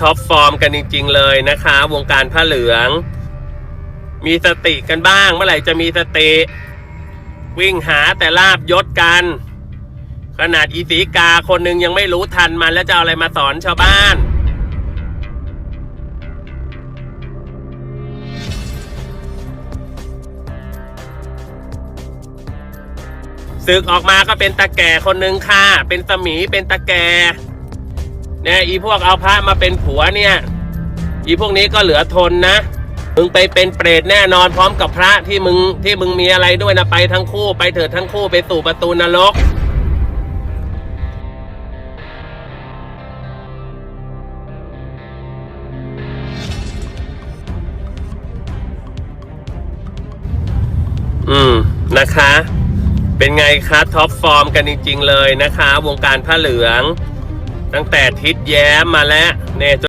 ท็อปฟอร์มกันจริง ๆ เลยนะคะ วงการผ้าเหลือง มีสติกันบ้าง เมื่อไหร่จะมีสติ วิ่งหาแต่ลาบยศกัน ขนาดอีสีกาคนหนึ่งยังไม่รู้ทันมันแล้วจะเอาอะไรมาสอนชาวบ้านศึกออกมาก็เป็นตาแก่คนหนึ่งค่ะ เป็นสมีเป็นตาแก่ เนี่ยอีพวกเอาพระมาเป็นผัวเนี่ยอีพวกนี้ก็เหลือทนนะ มึงไปเป็นเปรตแน่นอนพร้อมกับพระที่มึงที่มึงมีอะไรด้วยนะไปทั้งคู่ไปเถิดทั้งคู่ไปสู่ประตูนรกอืมนะคะ เป็นไงคะท็อปฟอร์มกันจริง ๆ เลยนะคะ วงการผ้าเหลือง ตั้งแต่ทิศแย้มมาแล้วเนี่ย